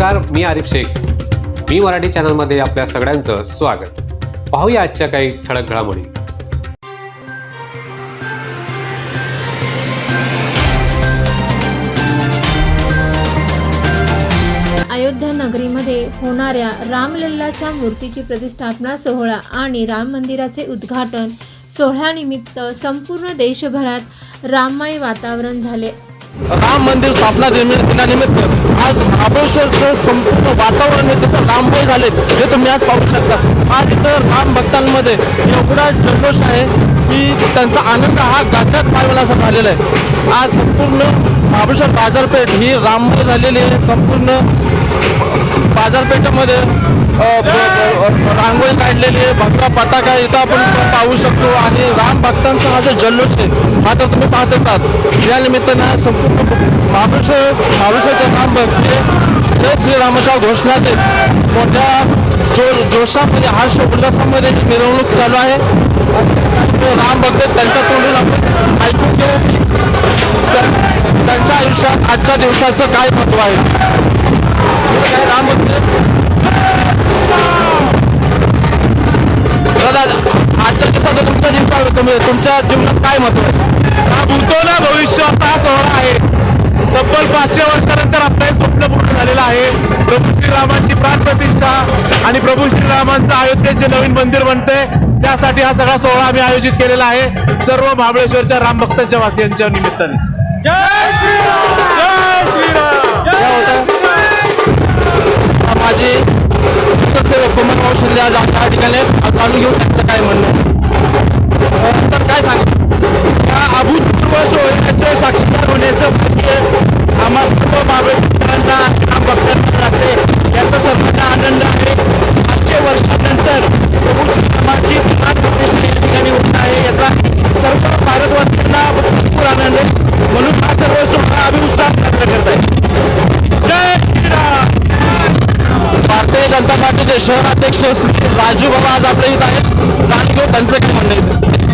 नमस्कार मी आरिफ शेख. मी मराठी चॅनलमध्ये आपल्या सगळ्यांचं स्वागत. पाहूया आजच्या काही ठळक घडामोडी. अयोध्या नगरीमध्ये होणाऱ्या रामलल्लाच्या मूर्तीची प्रतिष्ठापना सोहळा आणि राम मंदिराचे उद्घाटन सोहळ्यानिमित्त संपूर्ण देशभरात राममय वातावरण झाले. राम मंदिर स्थापना दिनानिमित्त आज महाबळेश्वरचं संपूर्ण वातावरण हे कसं राममय झाले हे तुम्ही आज पाहू शकता. आज इथं राम भक्तांमध्ये एवढा जल्लोष आहे की त्यांचा आनंद हा गाड्यात पायवला असा झालेला आहे. आज संपूर्ण महाबळेश्वर बाजारपेठ ही राममय झालेली आहे संपूर्ण बाजारपेठेमध्ये रांगोळी काढलेली आहे. भगवा पताका इथं आपण पाहू शकतो. आणि राम भक्तांचा हा जो जल्लोष आहे हा तर तुम्ही पाहतच आहात. या निमित्तानं संपूर्ण महाबळेश्वर महाबळेश्वरचे राम भक्त जय श्रीरामाच्या घोषणा देत मोठ्या जो जोशामध्ये हर्ष उल्हासामध्ये ही मिरवणूक चालू आहे. राम भक्त त्यांच्या तोंडून आपण ऐकून घेऊ. की त्या- त्यांच्या आयुष्यात आजच्या दिवसाचं काय महत्त्व आहे? राम भक्त? दिवसाचं तुमच्या दिवसा तुम्ही तुमच्या जीवनात काय महत्त्व आहे? हा भूतो ना भविष्याचा हा सोहळा आहे. तब्बल पाचशे वर्षानंतर आपलं हे स्वप्न पूर्ण झालेलं आहे. प्रभू श्रीरामांची प्राण प्रतिष्ठा आणि प्रभू श्रीरामांचं अयोध्येचे नवीन मंदिर बनते त्यासाठी हा सगळा सोहळा आम्ही आयोजित केलेला आहे. सर्व महाबळेश्वरच्या राम भक्तांच्या वासियांच्या निमित्ताने. जय श्रीराम! जय श्रीराम! माझे भाऊ शिंदे आज या ठिकाणी जाणून घेऊ त्यांचं काय म्हणणं? सर काय सांगा या अभूतपूर्व सोहळ्याचे साक्षीदार होण्याचं भाग्य आम्हा सर्व महाबळेश्वरांना राम भक्तांना लागते याचा सर्वांना आनंद आहे. पाचशे वर्षानंतर प्रभू श्रीरामाची प्रतिष्ठा या ठिकाणी होत आहे. याचा सर्व भारतवासियांना भरपूर आनंद आहे. म्हणून हा सर्व सोहळा आम्ही उत्साहात साजरा करत आहे. जय श्रीराम! भारतीय जनता पार्टीचे शहराध्यक्ष श्री राजू बाबा आज आपल्या इथं आहेत. घेऊ त्यांचं काय म्हणणं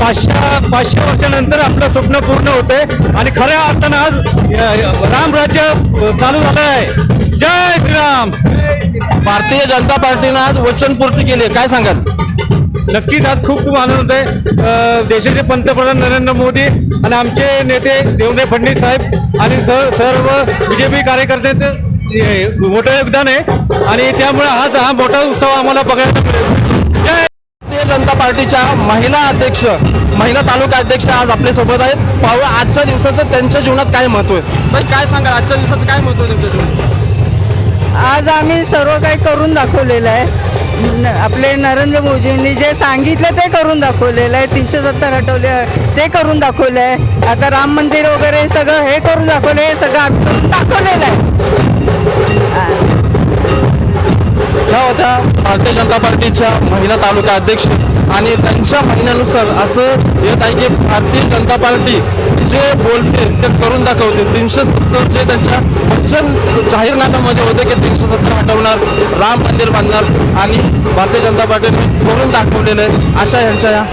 पाचशे पाचशे वर्षानंतर आपलं स्वप्न पूर्ण होतंय. आणि खऱ्या अर्थानं आज राम राज्य चालू झालं आहे जय श्रीराम. भारतीय जनता पार्टीनं आज वचनपूर्ती केली आहे. काय सांगाल? नक्कीच आज खूप खूप आनंद होत आहे देशाचे पंतप्रधान नरेंद्र मोदी आणि आमचे नेते देवेंद्र फडणवीस साहेब आणि सर्व बीजेपी कार्यकर्त्यांचं हे, मोठं योगदान आहे. आणि त्यामुळे आज हा मोठा उत्सव आम्हाला बघायला मिळेल. जनता पार्टीच्या महिला अध्यक्ष महिला तालुका अध्यक्ष आज आपल्यासोबत आहेत. पाहू आजच्या दिवसाचं त्यांच्या जीवनात काय महत्त्व आहे? तर काय सांगाल? आजच्या दिवसाचं काय महत्त्व आहे तुमच्या जीवनात? आज आम्ही सर्व काही करून दाखवलेलं आहे. आपले नरेंद्र मोदींनी जे सांगितलं ते करून दाखवलेलं आहे. तीनशे सत्तर हटवले ते करून दाखवलं आहे. आता राम मंदिर वगैरे सगळं हे करून दाखवलं हे सगळं आम्ही करून दाखवलेलं आहे. ह्या होत्या. भारतीय जनता पार्टीच्या महिला तालुका अध्यक्ष आणि त्यांच्या म्हणण्यानुसार असं येत आहे की भारतीय जनता पार्टी जे बोलते ते करून दाखवते. तीनशे सत्तर जे त्यांच्या वचन जाहीरनाम्यामध्ये होते की तीनशे सत्तर हटवणार राम मंदिर बांधणार आणि भारतीय जनता पार्टीने करून दाखवलेलं आहे अशा यांच्या या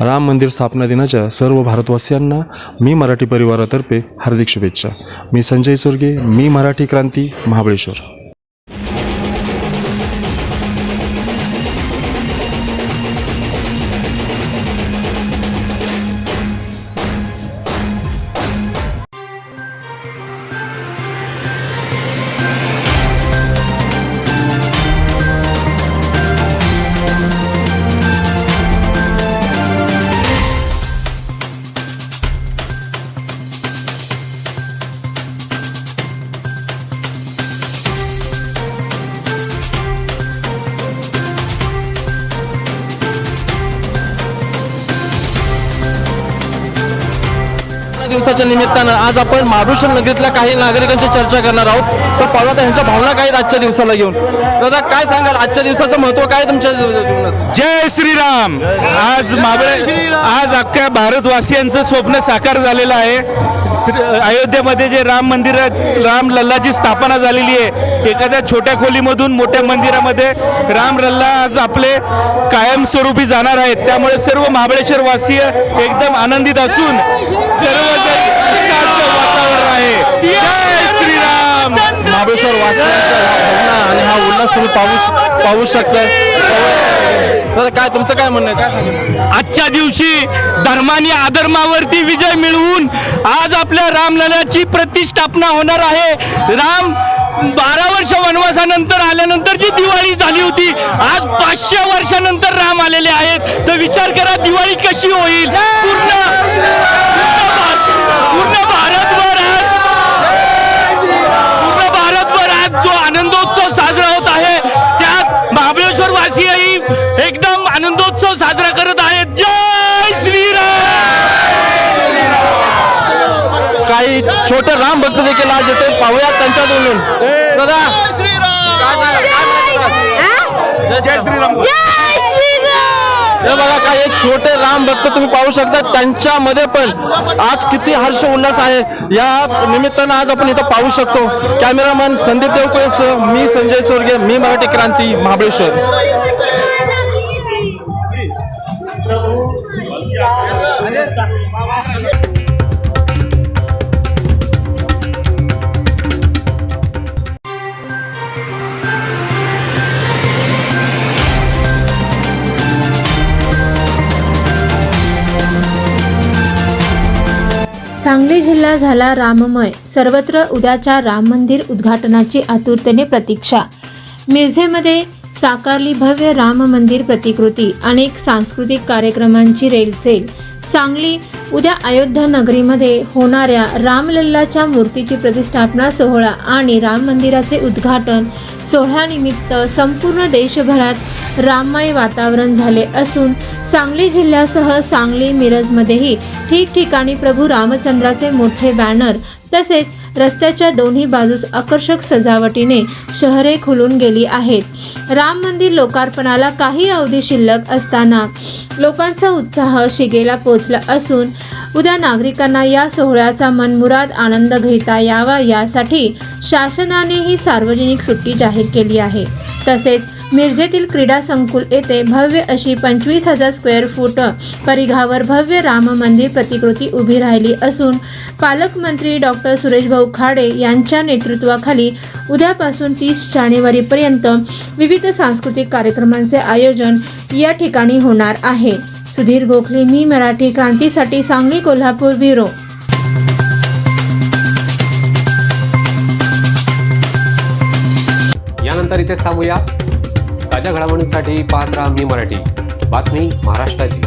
राम मंदिर स्थापना दिनाच्या सर्व भारतवासियांना मी मराठी परिवारातर्फे हार्दिक शुभेच्छा. मी संजय सुर्गे मी मराठी क्रांती महाबळेश्वर. दिवसाच्या निमित्तानं आज आपण महाबळेश्वर नगरीतल्या काही नागरिकांची चर्चा करणार आहोत. तर पाहूया त्यांच्या भावना काय आहेत आजच्या दिवसाला घेऊन. दादा काय सांगाल? आजच्या दिवसाचं महत्त्व काय आहे तुमच्या जीवनात? जय श्रीराम. आज महाबळे आज अख्ख्या भारतवासियांचं स्वप्न साकार झालेलं आहे. अयोध्येमध्ये जे राम मंदिर राम लल्लाची स्थापना झालेली आहे एखाद्या छोट्या खोलीमधून मोठ्या मंदिरामध्ये राम लल्ला आज आपले कायमस्वरूपी जाणार आहेत. त्यामुळे सर्व महाबळेश्वरवासीय एकदम आनंदित असून सर्वजण वातावरण आहे. महाबळेश्वर वासियांच्या भावना आणि हा उल्हास तुम्ही पाहू पाहू शकता दादा काय तुमचं काय म्हणणं आहे? काय सांगेल आजच्या दिवशी धर्माने अधर्मावरती विजय मिळवून आज आपल्या रामललाची प्रतिष्ठापना होणार आहे. राम बारा वर्ष वनवासानंतर आल्यानंतर जी दिवाळी झाली होती आज पाचशे वर्षानंतर राम आलेले आहेत. तर विचार करा दिवाळी कशी होईल? पूर्ण पूर्ण भार- पूर्ण भारतभर छोटे राम भक्त देखील आज येते पाहूयात दादा. जय श्रीराम. हे बघा काय एक छोटे राम भक्त तुम्ही पाहू शकता. त्यांच्यामध्ये पण आज किती हर्ष उल्हास आहे. या निमित्तानं आज आपण इथं पाहू शकतो. कॅमेरामॅन संदीप देवकुळेसह मी संजय चोरगे मी मराठी क्रांती महाबळेश्वर. जिल्हा झाला राममय. सर्वत्र उद्याच्या राम मंदिर उद्घाटनाची आतुरतेने प्रतीक्षा. मिरजेमध्ये साकारली भव्य राम मंदिर प्रतिकृती अनेक सांस्कृतिक कार्यक्रमांची रेलचेल. सांगली उद्या अयोध्या नगरीमध्ये होणाऱ्या रामलल्लाच्या मूर्तीची प्रतिष्ठापना सोहळा आणि राम मंदिराचे उद्घाटन सोहळ्यानिमित्त संपूर्ण देशभरात राममय वातावरण झाले असून सांगली जिल्ह्यासह सांगली मिरजमध्येही ठिकठिकाणी प्रभू रामचंद्राचे मोठे बॅनर तसेच रस्त्याच्या दोन्ही बाजूस आकर्षक सजावटीने शहरे खुलून गेली आहेत. राम मंदिर लोकार्पणाला काही अवधी शिल्लक असताना लोकांचा उत्साह शिगेला पोचला असून उद्या नागरिकांना या सोहळ्याचा मनमुराद आनंद घेता यावा यासाठी शासनानेही सार्वजनिक सुट्टी जाहीर केली आहे. तसेच मिरजेतील क्रीडा संकुल येथे भव्य अशी पंचवीस हजार स्क्वेअर फूट परिघावर भव्य राम मंदिर प्रतिकृती उभी राहिली असून पालकमंत्री डॉक्टर सुरेशभाऊ खाडे यांच्या नेतृत्वाखाली उद्यापासून तीस जानेवारीपर्यंत विविध सांस्कृतिक कार्यक्रमांचे आयोजन या ठिकाणी होणार आहे. सुधीर गोखले मी मराठी क्रांतीसाठी सांगली कोल्हापूर ब्युरो. यानंतर इथेच थांबूया. ताज्या घडामोडींसाठी पाहत राहा मी मराठी. बातमी महाराष्ट्राची.